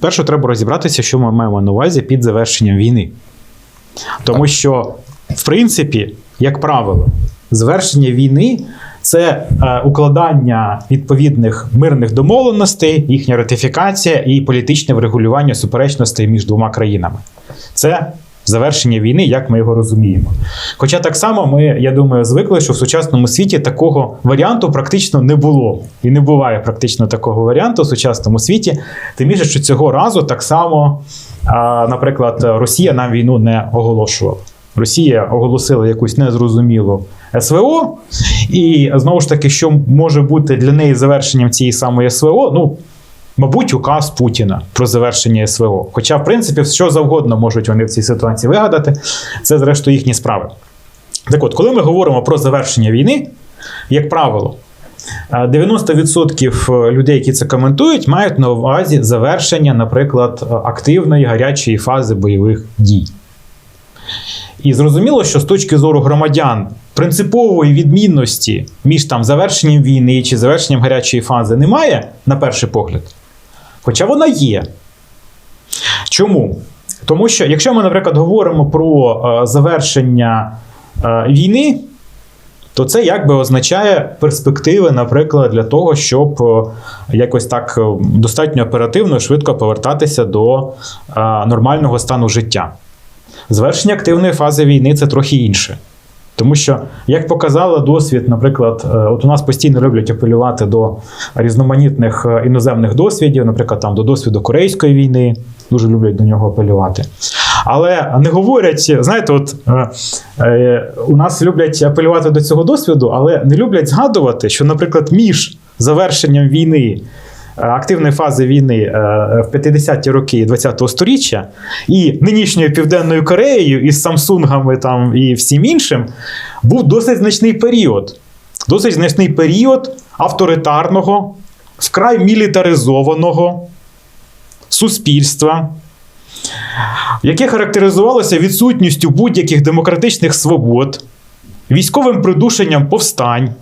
Перше, треба розібратися, що ми маємо на увазі під завершенням війни. Тому що, в принципі, як правило, завершення війни це е, укладання відповідних мирних домовленостей, їхня ратифікація і політичне врегулювання суперечностей між двома країнами. Це завершення війни, як ми його розуміємо. Хоча так само ми, я думаю, звикли, що в сучасному світі такого варіанту практично не було. І не буває практично такого варіанту в сучасному світі. Тим більше, що цього разу так само, наприклад, Росія нам війну не оголошувала. Росія оголосила якусь незрозумілу СВО, і знову ж таки, що може бути для неї завершенням цієї самої СВО? Ну, мабуть, указ Путіна про завершення СВО. Хоча, в принципі, що завгодно можуть вони в цій ситуації вигадати, це зрештою їхні справи. Так от, коли ми говоримо про завершення війни, як правило, е, 90% людей, які це коментують, мають на увазі завершення, наприклад, активної гарячої фази бойових дій. І зрозуміло, що з точки зору громадян принципової відмінності між там завершенням війни чи завершенням гарячої фази немає, на перший погляд. Хоча вона є. Чому? Тому що, якщо ми, наприклад, говоримо про е, завершення е, війни, то це якби означає перспективи, наприклад, для того, щоб е, якось так достатньо оперативно і швидко повертатися до нормального стану життя. Завершення активної фази війни це трохи інше. Тому що, як показала досвід, наприклад, е, от у нас постійно люблять апелювати до різноманітних е, іноземних досвідів, наприклад, там до досвіду Корейської війни, дуже люблять до нього апелювати. Але не говорять, знаєте, от е, е, у нас люблять апелювати до цього досвіду, але не люблять згадувати, що, наприклад, між завершенням війни активної фази війни е, в 50-ті роки ХХ століття і нинішньою Південною Кореєю із Самсунгами там і всім іншим був досить значний період. Досить значний період авторитарного, вкрай мілітаризованого суспільства, яке характеризувалося відсутністю будь-яких демократичних свобод, військовим придушенням повстань.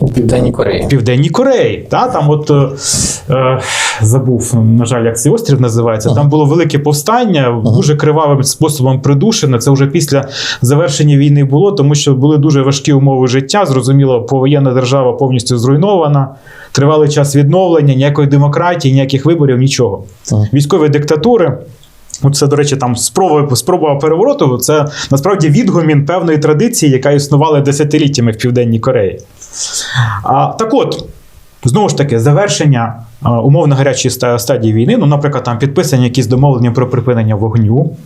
У Південній Кореї. В Південній Кореї. Та, там от, е, е, забув, на жаль, як цей острів називається. Там було велике повстання, дуже кривавим способом придушене. Це вже після завершення війни було, тому що були дуже важкі умови життя. Зрозуміло, повоєнна держава повністю зруйнована, тривалий час відновлення, ніякої демократії, ніяких виборів, нічого. Ага. Військові диктатури. Це, до речі, там спроба, спроба перевороту це насправді відгомін певної традиції, яка існувала десятиліттями в Південній Кореї. А, так от, знову ж таки, завершення а, умовно гарячої стадії війни, ну, наприклад, там підписані якісь домовлення про припинення вогню,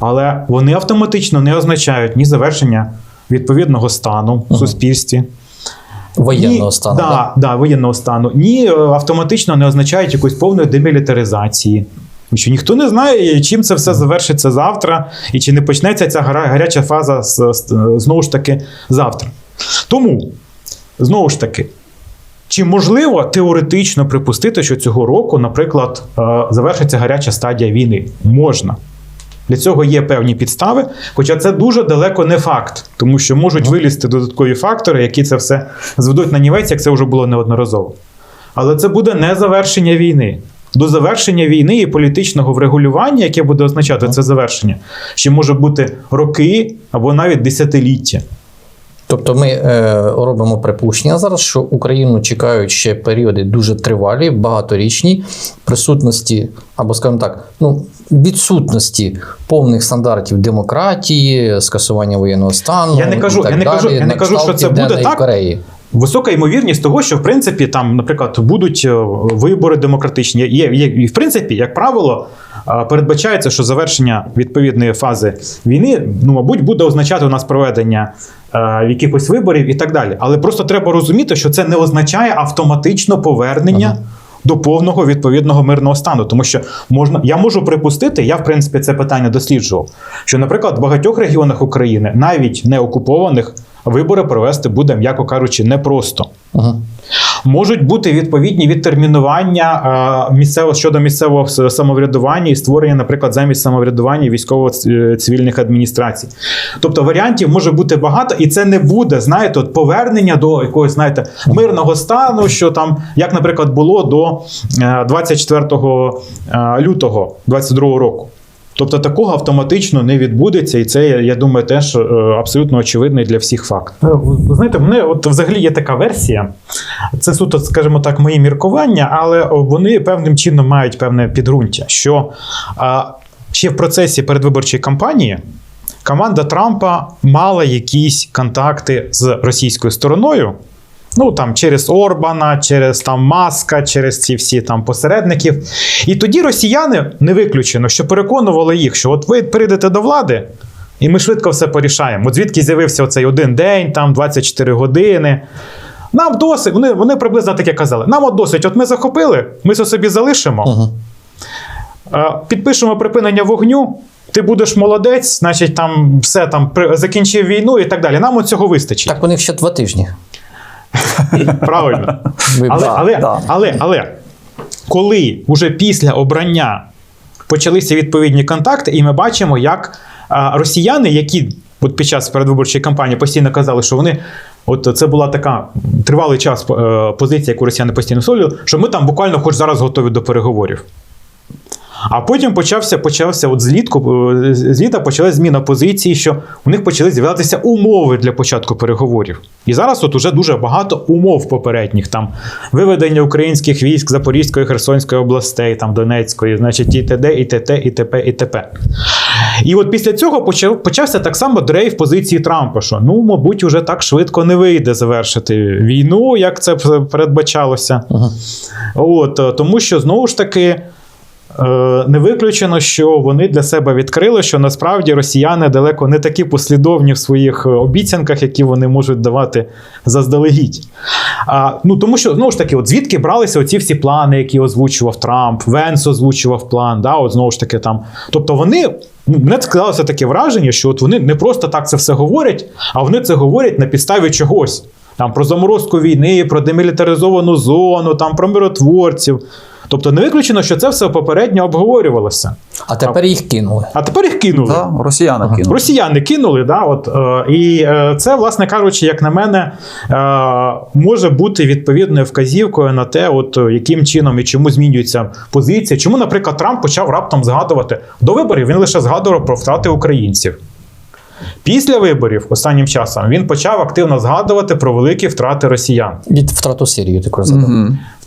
але вони автоматично не означають ні завершення відповідного стану в суспільстві. Воєнного ні, стану. Да, да? да, воєнного стану. Ні, е, автоматично не означають якоїсь повної демілітаризації. Тому що ніхто не знає, чим це все завершиться завтра, і чи не почнеться ця гаряча фаза знову ж таки завтра. Тому, знову ж таки, чи можливо теоретично припустити, що цього року, наприклад, е, завершиться гаряча стадія війни? Можна. Для цього є певні підстави, хоча це дуже далеко не факт, тому що можуть вилізти додаткові фактори, які це все зведуть на нівець, як це вже було неодноразово. Але це буде не завершення війни. До завершення війни і політичного врегулювання, яке буде означати це завершення, ще може бути роки або навіть десятиліття. Тобто ми е, робимо припущення зараз, що Україну чекають ще періоди дуже тривалі, багаторічні присутності, або, скажімо так, ну, відсутності повних стандартів демократії, скасування воєнного стану. Я не кажу- і так я не кажу- я не кажу, що це буде так. Кореї. Висока ймовірність того, що в принципі там, наприклад, будуть е, вибори демократичні. Є, є, і в принципі, як правило, е, передбачається, що завершення відповідної фази війни, ну, мабуть, буде означати у нас проведення е, якихось виборів і так далі. Але просто треба розуміти, що це не означає автоматично повернення. Ага. До повного відповідного мирного стану, тому що можна, я можу припустити, я в принципі це питання досліджував. Що, наприклад, в багатьох регіонах України, навіть не окупованих, вибори провести буде, м'яко кажучи, непросто. Угу. Можуть бути відповідні відтермінування е, місцевого щодо місцевого самоврядування і створення, наприклад, замість самоврядування військово-цивільних адміністрацій. Тобто варіантів може бути багато, і це не буде, знаєте, от повернення до якогось, знаєте, мирного стану, що там, як, наприклад, було до е, 24 е, лютого 22 року. Тобто такого автоматично не відбудеться, і це, я думаю, теж е, абсолютно очевидний для всіх факт. Е, знаєте, мене от взагалі є така версія. Це суто, скажімо так, мої міркування, але вони певним чином мають певне підґрунтя, що ще в процесі передвиборчої кампанії команда Трампа мала якісь контакти з російською стороною. Ну там через Орбана, через там Маска, через ці всі там посередників. І тоді росіяни не виключено, що переконували їх, що от ви прийдете до влади, і ми швидко все порішаємо. От звідки з'явився оцей один день, там 24 години. Нам досить, вони, вони приблизно таке казали. Нам от досить, от ми захопили, ми це собі залишимо. Е, Підпишемо припинення вогню. Ти будеш молодець, значить, там все там закінчив війну і так далі. Нам от цього вистачить. Так у них ще два тижні. Правильно. Але, але, але, але, коли вже після обрання почалися відповідні контакти, і ми бачимо, як росіяни, які от під час передвиборчої кампанії постійно казали, що вони. От це була така тривалий час е, позиція, яку росіяни постійно солювали, що ми там буквально хоч зараз готові до переговорів. А потім почався, почався от злітку, е, з літа почалась зміна позиції, що у них почали з'являтися умови для початку переговорів. І зараз от уже дуже багато умов попередніх там виведення українських військ Запорізької, Херсонської областей, там Донецької, значить, і т.д., і т.т., і т.п., і т.п. І от після цього почав, почався так само дрейф позиції Трампа, що ну, мабуть, уже так швидко не вийде завершити війну, як це передбачалося. Угу. От, е, тому що знову ж таки. Е, Не виключено, що вони для себе відкрили, що насправді росіяни далеко не такі послідовні в своїх е, обіцянках, які вони можуть давати заздалегідь. А, ну, тому що, знову ж таки, от звідки бралися оці всі плани, які озвучував Трамп, Венс озвучував план, да, от знову ж таки там. Тобто вони. ну, Мене склалося таке враження, що от вони не просто так це все говорять, а вони це говорять на підставі чогось. Там про заморозку війни, про демілітаризовану зону, там про миротворців. Тобто не виключено, що це все попередньо обговорювалося. А тепер їх кинули. А тепер їх кинули. Да, росіяни кинули. Росіяни кинули, да, от, е, і е, це, власне кажучи, як на мене, е, може бути відповідною вказівкою на те, от, е, яким чином і чому змінюється позиція. Чому, наприклад, Трамп почав раптом згадувати до виборів, він лише згадував про втрати українців. Після виборів, останнім часом, він почав активно згадувати про великі втрати росіян. Від втрату Сирії, ти казав.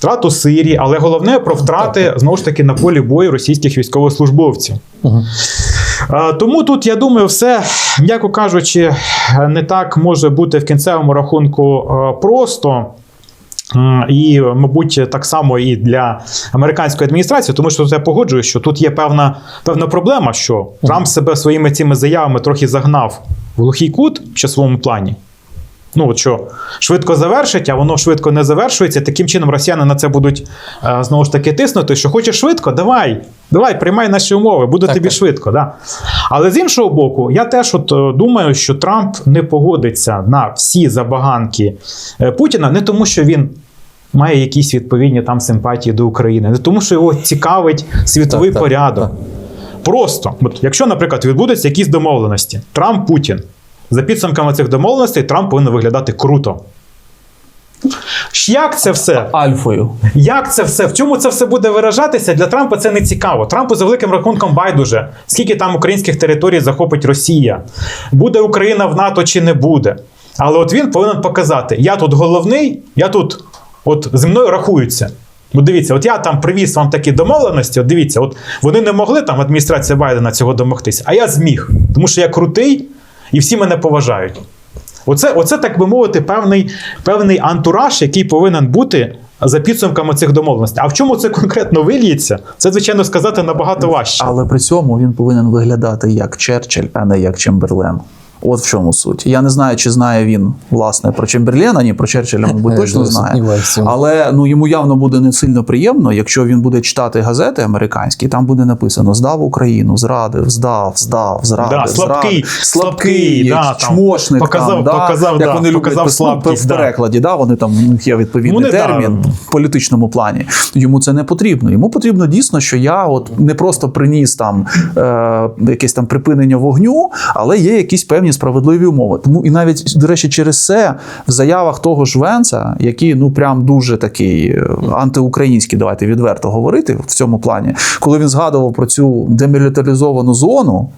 Втрату Сирії, але головне про втрати знову ж таки на полі бою російських військовослужбовців. Угу. Тому тут, я думаю, все, м'яко кажучи, не так може бути в кінцевому рахунку просто. І, мабуть, так само і для американської адміністрації, тому що тут я погоджуюсь, що тут є певна, певна проблема, що Трамп себе своїми цими заявами трохи загнав в глухий кут в часовому плані. Ну, от що швидко завершить, а воно швидко не завершується. Таким чином росіяни на це будуть е, знову ж таки тиснути, що хочеш швидко, давай, давай, приймай наші умови, буде Так, тобі так. швидко. Да. Але з іншого боку, я теж от е, думаю, що Трамп не погодиться на всі забаганки е, Путіна, не тому, що він. Має якісь відповідні там симпатії до України, не тому, що його цікавить світовий Так, так, порядок. так. Просто, от, якщо, наприклад, відбудуться якісь домовленості, Трамп Путін. За підсумками цих домовленостей, Трамп повинен виглядати круто. Як це все? Альфою. Як це все? В чому це все буде виражатися? Для Трампа це не цікаво. Трампу за великим рахунком байдуже, скільки там українських територій захопить Росія, буде Україна в НАТО чи не буде. Але от він повинен показати: я тут головний, я тут от зі мною рахуються. От дивіться, от я там привіз вам такі домовленості. От дивіться, от вони не могли там адміністрація Байдена цього домогтися, а я зміг, тому що я крутий і всі мене поважають. Оце, оце так би мовити, певний, певний антураж, який повинен бути за підсумками цих домовленостей. А в чому це конкретно вильється, це, звичайно, сказати набагато важче. Але при цьому він повинен виглядати як Черчилль, а не як Чемберлен. От в чому суть. Я не знаю, чи знає він власне про Чемберлена, ні про Черчилля, мабуть, Е, точно знає. Але ну йому явно буде не сильно приємно, якщо він буде читати газети американські, там буде написано: здав Україну, зрадив, здав, здав, зрадив, Да, слабкий, зрадив. слабкий, слабкий, да, чмошник, показав- там, да, показав, як да, вони показав ну, слабкість, в да. перекладі. Да, вони там є відповідний Ну, не да. термін в політичному плані. Йому це не потрібно. Йому потрібно дійсно, що я от не просто приніс там е, якесь там припинення вогню, але є якісь певні справедливі умови. Тому і навіть до речі, через це в заявах того ж Венца, який ну прям дуже такий е, антиукраїнський, давайте відверто говорити в цьому плані, коли він згадував про цю демілітаризовану зону.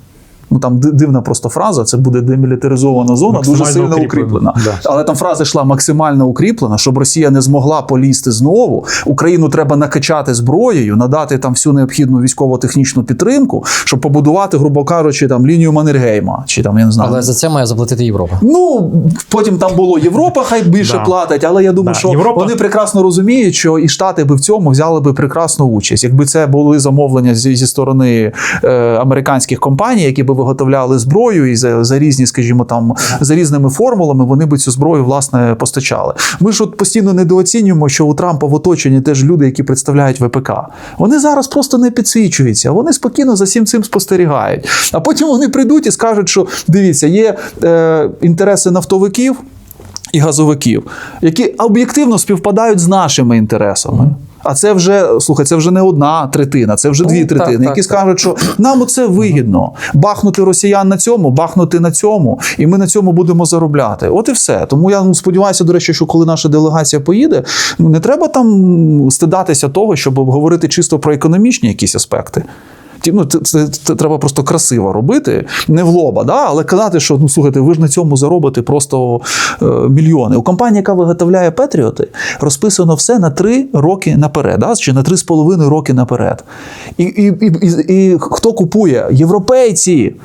Ну там дивна просто фраза. Це буде демілітаризована зона, дуже сильно укріплена. укріплена. Да. Але там фраза йшла максимально укріплена, щоб Росія не змогла полізти знову. Україну треба накачати зброєю, надати там всю необхідну військово-технічну підтримку, щоб побудувати, грубо кажучи, там лінію Маннергейма. Чи там я не знаю. Але за це має заплатити Європа. Ну потім там було Європа, хай більше Да. платить, але я думаю, Да, що Європа- вони прекрасно розуміють, що і Штати би в цьому взяли би прекрасну участь. Якби це були замовлення зі, зі сторони е, американських компаній, які би виготовляли зброю і за, за різні, скажімо, там за різними формулами, вони би цю зброю власне постачали. Ми ж от постійно недооцінюємо, що у Трампа в оточенні теж люди, які представляють ВПК. Вони зараз просто не підсвічуються. Вони спокійно за всім цим спостерігають. А потім вони прийдуть і скажуть, що дивіться, є е, інтереси нафтовиків і газовиків, які об'єктивно співпадають з нашими інтересами. А це вже слухай, це вже не одна третина, це вже Ну, дві третини, так, які так. скажуть, що нам оце вигідно бахнути росіян на цьому, бахнути на цьому, і ми на цьому будемо заробляти. От і все. Тому я ну, сподіваюся, до речі, що коли наша делегація поїде, ну не треба там стидатися того, щоб говорити чисто про економічні якісь аспекти. Ну, це, це, це треба просто красиво робити, не в лоба, да? але казати, що ну слухайте, ви ж на цьому заробите просто е, мільйони. У компанії, яка виготовляє Петріоти, розписано все на три роки наперед, да? чи на три з половиною роки наперед. І, і, і, і, і хто купує? Європейці,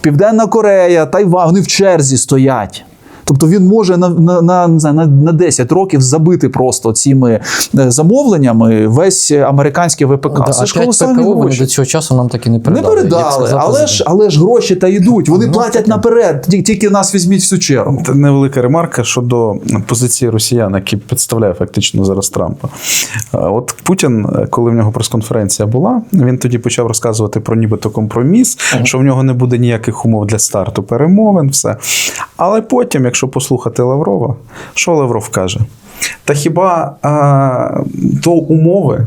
Південна Корея, Тайвань, вони в черзі стоять. Тобто він може на, на, на, не знаю, на, на 10 років забити просто цими е, замовленнями весь американський ВПК. Да, Це ж 5 колосальні ПКО вони гроші. до цього часу нам так і не Не передали. як передали, але ж, але ж гроші та йдуть. Вони Ну, платять наперед. Тільки нас візьміть всю чергу. Це невелика ремарка щодо позиції росіян, які представляє фактично зараз Трампа. От Путін, коли в нього прес-конференція була, він тоді почав розказувати про нібито компроміс, що в нього не буде ніяких умов для старту перемовин, все. Але потім, якщо послухати Лаврова, що Лавров каже? Та хіба а, то умови?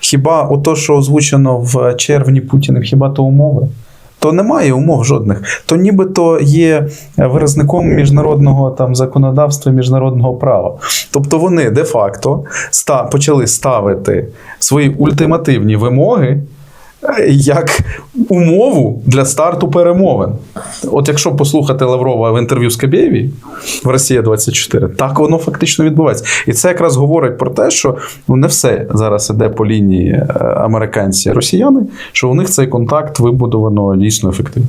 Хіба ото, що озвучено в червні Путіним, хіба то умови? То немає умов жодних. То нібито є виразником міжнародного там законодавства, міжнародного права. Тобто вони де-факто ста- почали ставити свої ультимативні вимоги як умову для старту перемовин. От якщо послухати Лаврова в інтерв'ю з Кабєєві в Росія 24, так воно фактично відбувається. І це якраз говорить про те, що ну, не все зараз іде по лінії е, американці росіяни, що у них цей контакт вибудовано дійсно ефективно.